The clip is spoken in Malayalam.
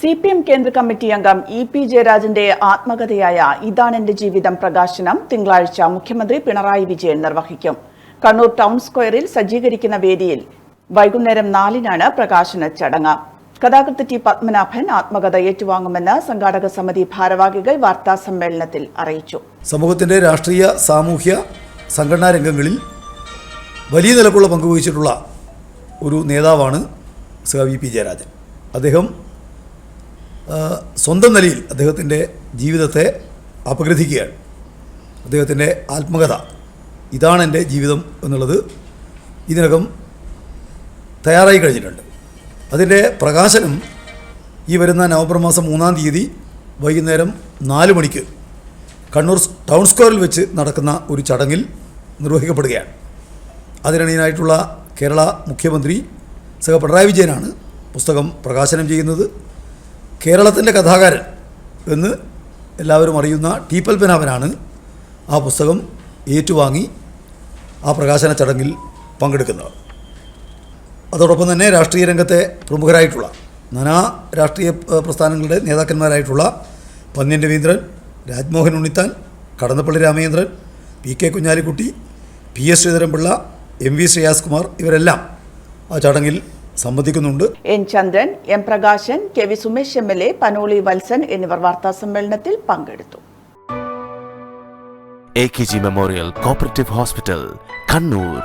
സി പി എം കേന്ദ്ര കമ്മിറ്റി അംഗം ഇ പി ജയരാജന്റെ ആത്മകഥയായ ഇതാണ് എന്റെ ജീവിതം പ്രകാശനം തിങ്കളാഴ്ച മുഖ്യമന്ത്രി പിണറായി വിജയൻ നിർവഹിക്കും. കണ്ണൂർ ടൗൺ സ്ക്വയറിൽ സജ്ജീകരിക്കുന്ന വേദിയിൽ വൈകുന്നേരം നാലിനാണ് പ്രകാശന ചടങ്ങ്. കഥാകൃത്ത് ടി പത്മനാഭൻ ആത്മകഥ ഏറ്റുവാങ്ങുമെന്ന് സംഘാടക സമിതി ഭാരവാഹികൾ വാർത്താ സമ്മേളനത്തിൽ അറിയിച്ചു. സമൂഹത്തിന്റെ രാഷ്ട്രീയ സാമൂഹ്യ സംഘടനാ രംഗങ്ങളിൽ വലിയ നിലക്കുള്ള പങ്കുവഹിച്ചിട്ടുള്ള ഒരു നേതാവാണ് സി പി ജയരാജൻ. അദ്ദേഹം സ്വന്തം നിലയിൽ അദ്ദേഹത്തിന്റെ ജീവിതത്തെ അപഗ്രഥിക്കുകയാണ്. അദ്ദേഹത്തിന്റെ ആത്മകഥ. ഇതാണ് എന്റെ ജീവിതം എന്നുള്ളത് ഇതിനകം തയ്യാറായി കഴിഞ്ഞിട്ടുണ്ട്. അതിന്റെ പ്രകാശനം ഈ വരുന്ന നവംബർ മാസം മൂന്നാം തീയതി വൈകുന്നേരം നാല് മണിക്ക് കണ്ണൂർ ടൗൺ സ്ക്വയറിൽ വെച്ച് നടക്കുന്ന ഒരു ചടങ്ങിൽ നിർവഹിക്കപ്പെടുകയാണ്. അതിനണിയനായിട്ടുള്ള കേരള മുഖ്യമന്ത്രി സഹ പിണറായി വിജയനാണ് പുസ്തകം പ്രകാശനം ചെയ്യുന്നത്. കേരളത്തിന്റെ കഥാകാരൻ എന്ന് എല്ലാവരും അറിയുന്ന ടി പത്മനാഭനാണ് ആ പുസ്തകം ഏറ്റുവാങ്ങി ആ പ്രകാശന ചടങ്ങിൽ പങ്കെടുക്കുന്നത്. അതോടൊപ്പം തന്നെ രാഷ്ട്രീയ രംഗത്തെ പ്രമുഖരായിട്ടുള്ള നാനാ രാഷ്ട്രീയ പ്രസ്ഥാനങ്ങളുടെ നേതാക്കന്മാരായിട്ടുള്ള Pannyan Raveendran Rajmohan Unnithan Kadannappally Ramachandran P K Kunhalikutty P S Sreedharan Pillai M V Shreyams Kumar ഇവരെല്ലാം ആ ചടങ്ങിൽ സംബന്ധിക്കുന്നുണ്ട്. N Chandran M Prakashan K V Sumesh M L A Panoli Valsan എന്നിവർ വാർത്താ സമ്മേളനത്തിൽ പങ്കെടുത്തു. A K G memorial cooperative hospital Kannur